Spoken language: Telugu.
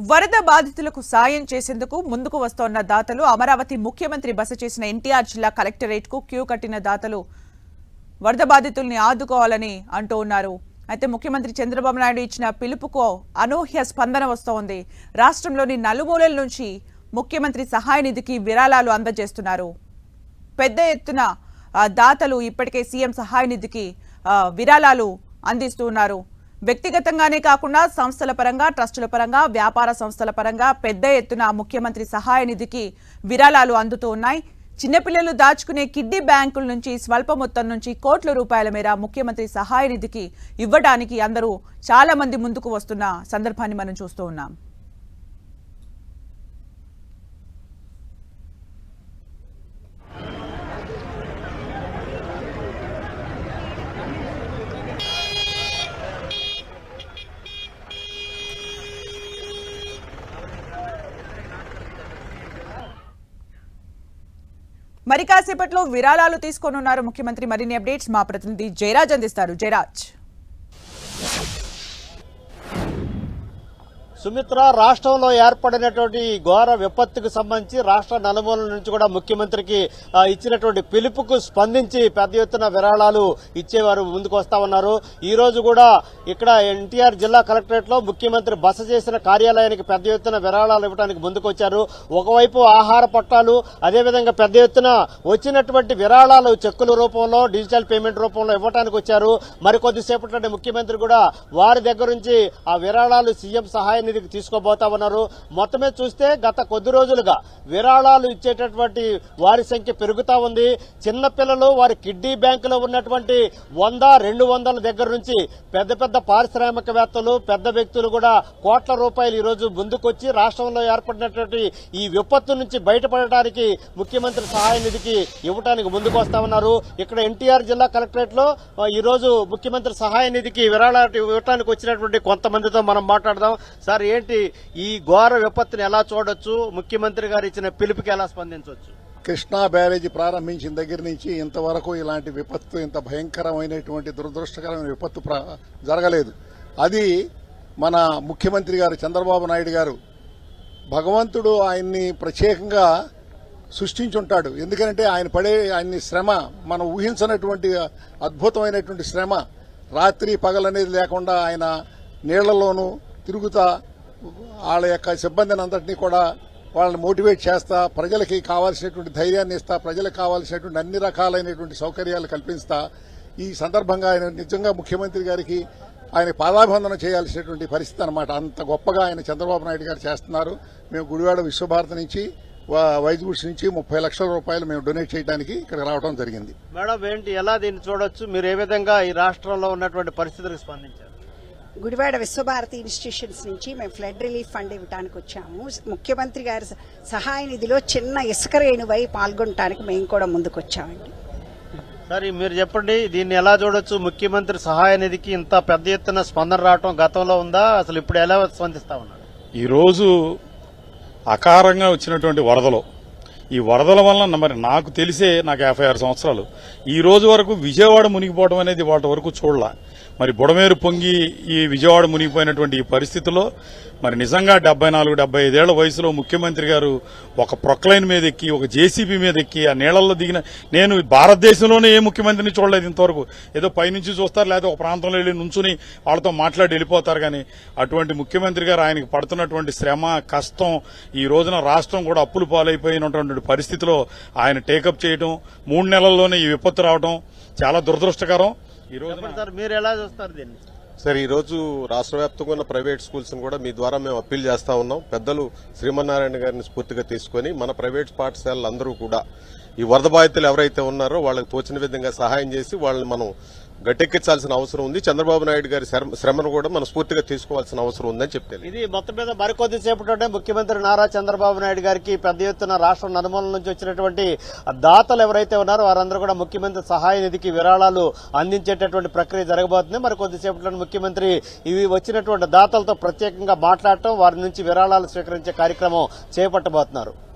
వరద బాధితులకు సాయం చేసేందుకు ముందుకు వస్తోన్న దాతలు అమరావతి ముఖ్యమంత్రి బస చేసిన ఎన్టీఆర్ జిల్లా కలెక్టరేట్కు క్యూ కట్టిన దాతలు వరద బాధితుల్ని ఆదుకోవాలని అంటూ ఉన్నారు. అయితే ముఖ్యమంత్రి చంద్రబాబు నాయుడు ఇచ్చిన పిలుపుకు అనూహ్య స్పందన వస్తోంది. రాష్ట్రంలోని నలుమూలల నుంచి ముఖ్యమంత్రి సహాయ నిధికి విరాళాలు అందజేస్తున్నారు. పెద్ద ఎత్తున దాతలు ఇప్పటికే సీఎం సహాయ నిధికి విరాళాలు అందిస్తూ ఉన్నారు. వ్యక్తిగతంగానే కాకుండా సంస్థల పరంగా ట్రస్టుల పరంగా వ్యాపార సంస్థల పరంగా పెద్ద ఎత్తున ముఖ్యమంత్రి సహాయ నిధికి విరాళాలు అందుతూ ఉన్నాయి. చిన్నపిల్లలు దాచుకునే కిడ్నీ బ్యాంకుల నుంచి స్వల్ప మొత్తం నుంచి కోట్ల రూపాయల మేర ముఖ్యమంత్రి సహాయ నిధికి ఇవ్వడానికి అందరూ చాలా మంది ముందుకు వస్తున్న సందర్భాన్ని మనం చూస్తూ ఉన్నాం. మరి కాసేపట్లో విరాళాలు తీసుకోనున్నారు ముఖ్యమంత్రి. మరిన్ని అప్డేట్స్ మా ప్రతినిధి జయరాజ్ అందిస్తారు. జయరాజ్. సుమిత్ర రాష్ట్రంలో ఏర్పడినటువంటి ఈ ఘోర విపత్తుకు సంబంధించి రాష్ట్ర నలుమూలల నుంచి కూడా ముఖ్యమంత్రికి ఇచ్చినటువంటి పిలుపుకు స్పందించి పెద్ద ఎత్తున విరాళాలు ఇచ్చేవారు ముందుకు వస్తా ఉన్నారు. ఈ రోజు కూడా ఇక్కడ ఎన్టీఆర్ జిల్లా కలెక్టరేట్లో ముఖ్యమంత్రి బస చేసిన కార్యాలయానికి పెద్ద ఎత్తున విరాళాలు ఇవ్వడానికి ముందుకు వచ్చారు. ఒకవైపు ఆహార పట్టాలు అదేవిధంగా పెద్ద ఎత్తున వచ్చినటువంటి విరాళాలు చెక్కుల రూపంలో డిజిటల్ పేమెంట్ రూపంలో ఇవ్వడానికి వచ్చారు. మరికొద్దిసేపట్లో ముఖ్యమంత్రి కూడా వారి దగ్గర నుంచి ఆ విరాళాలు సీఎం సహాయ నిధికి తీసుకోబోతా ఉన్నారు మొత్తమే చూస్తే గత కొద్ది రోజులుగా విరాళాలు ఇచ్చేటటువంటి వారి సంఖ్య పెరుగుతా ఉంది. చిన్నపిల్లలు వారి కిడ్నీ బ్యాంకులో ఉన్నటువంటి వంద రెండు వందల దగ్గర నుంచి పెద్ద పెద్ద పారిశ్రామికవేత్తలు పెద్ద వ్యక్తులు కూడా కోట్ల రూపాయలు ఈ రోజు ముందుకొచ్చి రాష్ట్రంలో ఏర్పడినటువంటి ఈ విపత్తు నుంచి బయటపడటానికి ముఖ్యమంత్రి సహాయ నిధికి ఇవ్వడానికి ముందుకు వస్తా ఉన్నారు ఇక్కడ ఎన్టీఆర్ జిల్లా కలెక్టరేట్లో ఈరోజు ఈ రోజు ముఖ్యమంత్రి సహాయ నిధికి విరాళాలు ఇవ్వడానికి వచ్చినటువంటి కొంతమందితో మనం మాట్లాడదాం. సార్ ఏంటి ఈ ఘోర విపత్తుని ఎలా చూడొచ్చు? ముఖ్యమంత్రి గారు ఇచ్చిన పిలుపుకి ఎలా స్పందించవచ్చు కృష్ణా బ్యారేజీ ప్రారంభించిన దగ్గర నుంచి ఇంతవరకు ఇలాంటి విపత్తు ఇంత భయంకరమైనటువంటి దురదృష్టకరమైన విపత్తు జరగలేదు. అది మన ముఖ్యమంత్రి గారు చంద్రబాబు నాయుడు గారు భగవంతుడు ఆయన్ని ప్రత్యేకంగా సృష్టించుంటాడు. ఎందుకంటే ఆయన పడే ఆయన్ని శ్రమ మనం ఊహించనటువంటి అద్భుతమైనటువంటి శ్రమ రాత్రి పగలనేది లేకుండా ఆయన నీళ్ళలోనూ తిరుగుతా వాళ్ళ యొక్క సిబ్బందిని అందరినీ కూడా వాళ్ళని మోటివేట్ చేస్తా ప్రజలకి కావాల్సినటువంటి ధైర్యాన్ని ఇస్తా ప్రజలకు కావాల్సినటువంటి అన్ని రకాలైనటువంటి సౌకర్యాలు కల్పిస్తా. ఈ సందర్భంగా ఆయన నిజంగా ముఖ్యమంత్రి గారికి ఆయన పాదాభివందనం చేయాల్సినటువంటి పరిస్థితి అనమాట అంత గొప్పగా ఆయన చంద్రబాబు నాయుడు గారు చేస్తున్నారు. మేము గుడివాడ విశ్వభారతి నుంచి వైజ్గూడ్స్ నుంచి ముప్పై లక్షల రూపాయలు మేము డొనేట్ చేయడానికి ఇక్కడ రావడం జరిగింది. మేడం ఏంటి ఎలా దీన్ని చూడొచ్చు? మీరు ఏ విధంగా ఈ రాష్ట్రంలో ఉన్నటువంటి పరిస్థితులకు స్పందించారు? గుడివాడ విశ్వభారతి ఇన్స్టిట్యూషన్స్ నుంచి మేము ఫ్లడ్ రిలీఫ్ ఫండ్ ఇవ్వడానికి వచ్చాము. ముఖ్యమంత్రి గారి సహాయ నిధిలో చిన్న ఇసుక రేణువై పాల్గొనడానికి మేము కూడా ముందుకు వచ్చామండి సరే మీరు చెప్పండి దీన్ని ఎలా చూడొచ్చు? ముఖ్యమంత్రి సహాయ నిధికి ఇంత పెద్ద ఎత్తున స్పందన రావటం గతంలో ఉందా? అసలు ఇప్పుడు ఎలా స్పందిస్తా ఉన్నారు? ఈరోజు అకారంగా వచ్చినటువంటి వరదలు ఈ వరదల వలన మరి నాకు తెలిసే నాకు యాభై ఆరు సంవత్సరాలు. ఈ రోజు వరకు విజయవాడ మునిగిపోవడం అనేది వాటి వరకు చూడలా. మరి బుడమేరు పొంగి ఈ విజయవాడ మునిగిపోయినటువంటి ఈ పరిస్థితిలో మరి నిజంగా డెబ్బై నాలుగు డెబ్బై ఐదేళ్ళ వయసులో ముఖ్యమంత్రి గారు ఒక ప్రొక్లైన్ మీద ఎక్కి ఒక జేసీబీ మీద ఎక్కి ఆ నీళ్ళలో దిగిన నేను భారతదేశంలోనే ఏ ముఖ్యమంత్రిని చూడలేదు ఇంతవరకు. ఏదో పైనుంచి చూస్తారు లేదా ఒక ప్రాంతంలో వెళ్ళి నుంచుని వాళ్ళతో మాట్లాడి వెళ్ళిపోతారు కానీ అటువంటి ముఖ్యమంత్రి గారు ఆయనకి పడుతున్నటువంటి శ్రమ కష్టం ఈ రోజున రాష్ట్రం కూడా అప్పులు పాలైపోయినటువంటి పరిస్థితిలో ఆయన టేకప్ చేయడం మూడు నెలల్లోనే ఈ విపత్తు రావడం చాలా దురదృష్టకరం. ఈ రోజు మీరు ఎలా చూస్తారు దీన్ని? సార్ ఈరోజు రాష్ట్ర వ్యాప్తంగా ఉన్న ప్రైవేట్ స్కూల్స్ కూడా మీ ద్వారా మేము అప్పీల్ చేస్తా ఉన్నాం. పెద్దలు శ్రీమన్నారాయణ గారిని స్ఫూర్తిగా తీసుకొని మన ప్రైవేట్ పాఠశాలలు అందరూ కూడా ఈ వరద బాధితులు ఎవరైతే ఉన్నారో వాళ్ళకి తోచిన విధంగా సహాయం చేసి వాళ్ళని మనం గట్టెక్కించాల్సిన అవసరం ఉంది. చంద్రబాబు నాయుడు గారి శ్రమ- శ్రమను కూడా మనం స్ఫూర్తిగా తీసుకోవాల్సిన అవసరం ఉందని చెప్తే ఇది మొత్తం మీద మరికొద్దిసేపటి ముఖ్యమంత్రి నారా చంద్రబాబు నాయుడు గారికి పెద్ద ఎత్తున రాష్ట్రం నలుమూల నుంచి వచ్చినటువంటి దాతలు ఎవరైతే ఉన్నారో వారందరూ కూడా ముఖ్యమంత్రి సహాయ నిధికి విరాళాలు అందించేటటువంటి ప్రక్రియ జరగబోతుంది. మరి కొద్దిసేపట్లో ముఖ్యమంత్రి ఇవి వచ్చినటువంటి దాతలతో ప్రత్యేకంగా మాట్లాడటం వారి నుంచి విరాళాలు స్వీకరించే కార్యక్రమం చేపట్టబోతున్నారు.